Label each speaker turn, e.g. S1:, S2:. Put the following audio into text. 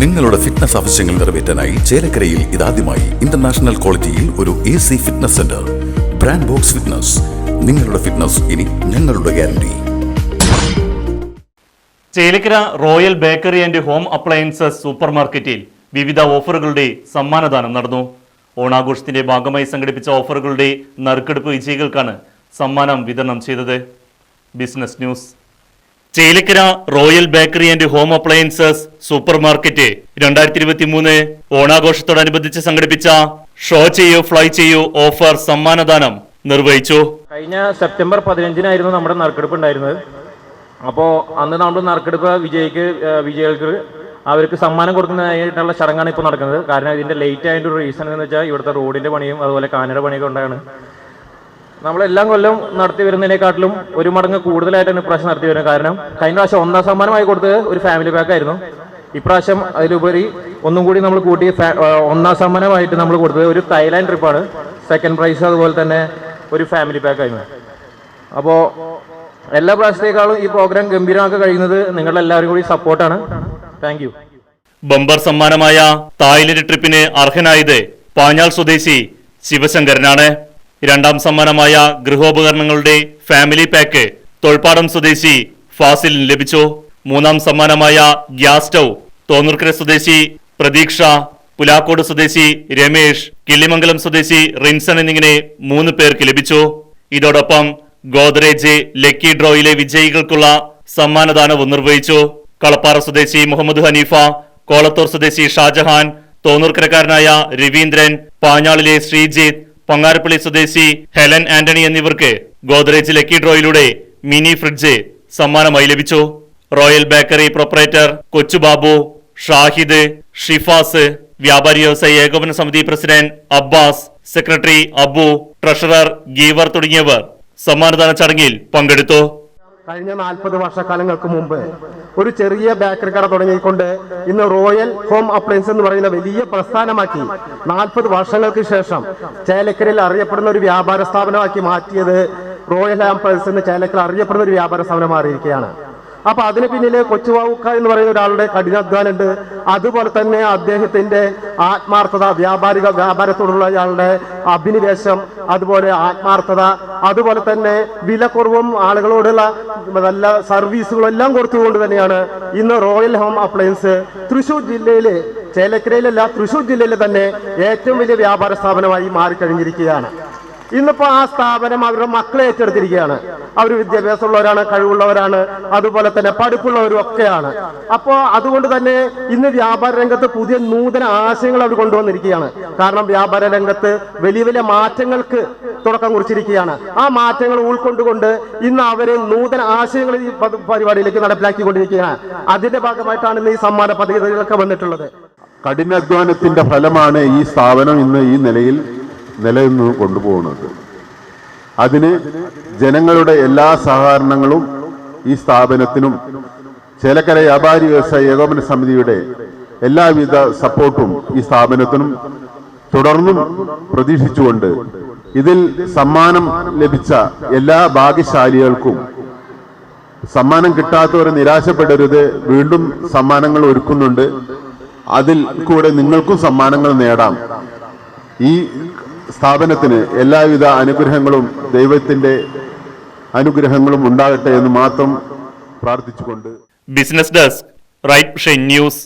S1: നിങ്ങളുടെ ഫിറ്റ്നസ് ആവശ്യങ്ങൾ നിറവേറ്റാനായി ചേലക്കരയിൽ ഇതാദ്യമായി ഇന്റർനാഷണൽ ക്വാളിറ്റിയിൽ ഒരു A C fitness centre brand box fitness നിങ്ങളുടെ ഫിറ്റ്നസ് ഇനി ഞങ്ങളുടെ guarantee
S2: Chelakkara royal bakery and home appliances super മാർക്കറ്റിൽ വിവിധ ഓഫറുകളുടെ സമ്മാനദാനം നടന്നു. ഓണാഘോഷത്തിന്റെ ഭാഗമായി സംഘടിപ്പിച്ച ഓഫറുകളുടെ നറുക്കെടുപ്പ് വിജയികൾക്കാണ് സമ്മാനം വിതരണം ചെയ്തത്. Business news Chelakkara royal bakery and home appliances super market രണ്ടായിരത്തി ഇരുപത്തി മൂന്ന് ഓണാഘോഷത്തോടനുബന്ധിച്ച് സംഘടിപ്പിച്ച ഷോ ചെയ്യൂ ഫ്ലൈ ചെയ്യൂ ഓഫർ സമ്മാനദാനം നിർവഹിച്ചു.
S3: കഴിഞ്ഞ സെപ്റ്റംബർ പതിനഞ്ചിനായിരുന്നു നമ്മുടെ നറുക്കെടുപ്പ് ഉണ്ടായിരുന്നത്. അപ്പോൾ അന്ന് നമ്മൾ നറുക്കെടുപ്പ് വിജയിക്ക് വിജയികൾക്ക് അവർക്ക് സമ്മാനം കൊടുക്കുന്നതായിട്ടുള്ള ചടങ്ങാണ് ഇപ്പോൾ നടക്കുന്നത്. കാരണം ഇതിന്റെ ലേറ്റ് ആയിട്ട് റീസൺ എന്ന് വെച്ചാൽ ഇവിടുത്തെ റോഡിന്റെ പണിയും അതുപോലെ കാനയുടെ പണിയൊക്കെ ഉണ്ടാണ് നമ്മളെല്ലാം കൊല്ലം നടത്തി വരുന്നതിനെക്കാട്ടിലും ഒരു മടങ്ങ് കൂടുതലായിട്ടാണ് ഇപ്രാവശ്യം നടത്തി വരുന്നത് കാരണം കഴിഞ്ഞ പ്രാവശ്യം ഒന്നാം സമ്മാനമായി കൊടുത്തത് ഒരു ഫാമിലി പാക്ക് ആയിരുന്നു. ഇപ്രാവശ്യം അതിലുപരി ഒന്നും കൂടി നമ്മൾ കൂട്ടി ഒന്നാം സമ്മാനമായിട്ട് നമ്മൾ കൊടുത്തത് ഒരു തായ്ലാൻഡ് ട്രിപ്പാണ് സെക്കൻഡ് പ്രൈസ് അതുപോലെ തന്നെ ഒരു ഫാമിലി പാക്ക് ആയിരുന്നു. അപ്പോൾ എല്ലാ പ്രാവശ്യത്തേക്കാളും ഈ പ്രോഗ്രാം ഗംഭീരമാക്കി കഴിയുന്നത് നിങ്ങളുടെ എല്ലാവരും കൂടി സപ്പോർട്ടാണ് താങ്ക് യു
S2: ബമ്പർ സമ്മാനമായ തായ്ലൻഡ് ട്രിപ്പിന് അർഹനായത് പാഞ്ഞാൾ സ്വദേശി ശിവശങ്കരനാണ്. രണ്ടാം സമ്മാനമായ ഗൃഹോപകരണങ്ങളുടെ ഫാമിലി പാക്ക് തൊൾപ്പാടം സ്വദേശി ഫാസിലിന് ലഭിച്ചു. മൂന്നാം സമ്മാനമായ ഗ്യാസ് സ്റ്റൗ തോന്നൂർക്കര സ്വദേശി പ്രതീക്ഷ പുലാക്കോട് സ്വദേശി രമേഷ് കിള്ളിമംഗലം സ്വദേശി റിൻസൺ എന്നിങ്ങനെ മൂന്ന് പേർക്ക് ലഭിച്ചു. ഇതോടൊപ്പം ഗോദ്രേജ് ലക്കി ഡ്രോയിലെ വിജയികൾക്കുള്ള സമ്മാനദാനവും നിർവഹിച്ചു. കളപ്പാറ സ്വദേശി മുഹമ്മദ് ഹനീഫ കോളത്തൂർ സ്വദേശി ഷാജഹാൻ തോന്നൂർക്കരക്കാരനായ രവീന്ദ്രൻ പാഞ്ഞാളിലെ ശ്രീജിത്ത് പങ്ങാരപ്പള്ളി സ്വദേശി ഹെലൻ ആന്റണി എന്നിവർക്ക് ഗോദ്രേജ് ലക്കി ഡ്രോയിലൂടെ മിനി ഫ്രിഡ്ജ് സമ്മാനമായി ലഭിച്ചു. Royal bakery proprietor Kochubabu Shahid Shifas വ്യാപാരി വ്യവസായ ഏകോപന സമിതി president Abbas secretary Abu treasurer Geevar തുടങ്ങിയവർ സമ്മാനദാന ചടങ്ങിൽ പങ്കെടുത്തു.
S4: കഴിഞ്ഞ നാൽപ്പത് വർഷക്കാലങ്ങൾക്ക് മുമ്പ് ഒരു ചെറിയ ബേക്കറി കട തുടങ്ങിക്കൊണ്ട് ഇന്ന് റോയൽ ഹോം അപ്ലയൻസ് എന്ന് പറയുന്ന വലിയ പ്രസ്ഥാനമാക്കി നാൽപ്പത് വർഷങ്ങൾക്ക് ശേഷം ചേലക്കരയിൽ അറിയപ്പെടുന്ന ഒരു വ്യാപാര സ്ഥാപനമാക്കി മാറ്റിയത് റോയൽ ഹോം അപ്ലയൻസ് എന്ന് ചേലക്കര അറിയപ്പെടുന്ന ഒരു വ്യാപാര സ്ഥാപനം മാറിയിരിക്കുകയാണ്. അപ്പൊ അതിന് പിന്നിലെ കൊച്ചുവാവുക്ക എന്ന് പറയുന്ന ഒരാളുടെ കഠിനാധ്വാനുണ്ട് അതുപോലെ തന്നെ അദ്ദേഹത്തിന്റെ ആത്മാർത്ഥത വ്യാപാരിക വ്യാപാരത്തോടുള്ള അയാളുടെ അഭിനിവേശം അതുപോലെ ആത്മാർത്ഥത അതുപോലെ തന്നെ വില കുറവും ആളുകളോടുള്ള നല്ല സർവീസുകളും എല്ലാം കൊടുത്തുകൊണ്ട് തന്നെയാണ് ഇന്ന് റോയൽ ഹോം അപ്ലയൻസ് തൃശൂർ ജില്ലയിലെ ചേലക്കരയിലല്ല തൃശൂർ ജില്ലയിലെ തന്നെ ഏറ്റവും വലിയ വ്യാപാര സ്ഥാപനമായി മാറിക്കഴിഞ്ഞിരിക്കുകയാണ്. ഇന്നിപ്പോ ആ സ്ഥാപനം അവരുടെ മക്കളെ ഏറ്റെടുത്തിരിക്കുകയാണ്. അവർ വിദ്യാഭ്യാസമുള്ളവരാണ് കഴിവുള്ളവരാണ് അതുപോലെ തന്നെ പഠിപ്പുള്ളവരും ഒക്കെയാണ്. അപ്പോൾ അതുകൊണ്ട് തന്നെ ഇന്ന് വ്യാപാര രംഗത്ത് പുതിയ നൂതന ആശയങ്ങൾ അവർ കൊണ്ടുവന്നിരിക്കുകയാണ്. കാരണം വ്യാപാര രംഗത്ത് വലിയ വലിയ മാറ്റങ്ങൾക്ക് തുടക്കം കുറിച്ചിരിക്കുകയാണ്. ആ മാറ്റങ്ങൾ ഉൾക്കൊണ്ടുകൊണ്ട് ഇന്ന് അവരെ നൂതന ആശയങ്ങൾ ഈ പരിപാടിയിലേക്ക് നടപ്പിലാക്കിക്കൊണ്ടിരിക്കുകയാണ്. അതിന്റെ ഭാഗമായിട്ടാണ് ഇന്ന് ഈ സമ്മാന പദ്ധതികളൊക്കെ വന്നിട്ടുള്ളത്.
S5: കഠിനാധ്വാനത്തിന്റെ ഫലമാണ് ഈ സ്ഥാപനം ഇന്ന് ഈ നിലയിൽ നിലനിന്ന് കൊണ്ടുപോകുന്നത്. അതിന് ജനങ്ങളുടെ എല്ലാ സഹകരണങ്ങളും ഈ സ്ഥാപനത്തിനും ചേലക്കര വ്യാപാരി വ്യവസായ ഏകോപന സമിതിയുടെ എല്ലാവിധ സപ്പോർട്ടും ഈ സ്ഥാപനത്തിനും തുടർന്നും പ്രതീക്ഷിച്ചുകൊണ്ട് ഇതിൽ സമ്മാനം ലഭിച്ച എല്ലാ ഭാഗ്യശാലികൾക്കും സമ്മാനം കിട്ടാത്തവർ നിരാശപ്പെടരുത്. വീണ്ടും സമ്മാനങ്ങൾ ഒരുക്കുന്നുണ്ട്. അതിൽ കൂടെ നിങ്ങൾക്കും സമ്മാനങ്ങൾ നേടാം. ഈ സ്ഥാപനത്തിന് എല്ലാവിധ അനുഗ്രഹങ്ങളും ദൈവത്തിന്റെ അനുഗ്രഹങ്ങളും ഉണ്ടാകട്ടെ എന്ന് മാത്രം പ്രാർത്ഥിച്ചുകൊണ്ട്
S2: ബിസിനസ് ഡെസ്ക് റൈറ്റ് ന്യൂസ്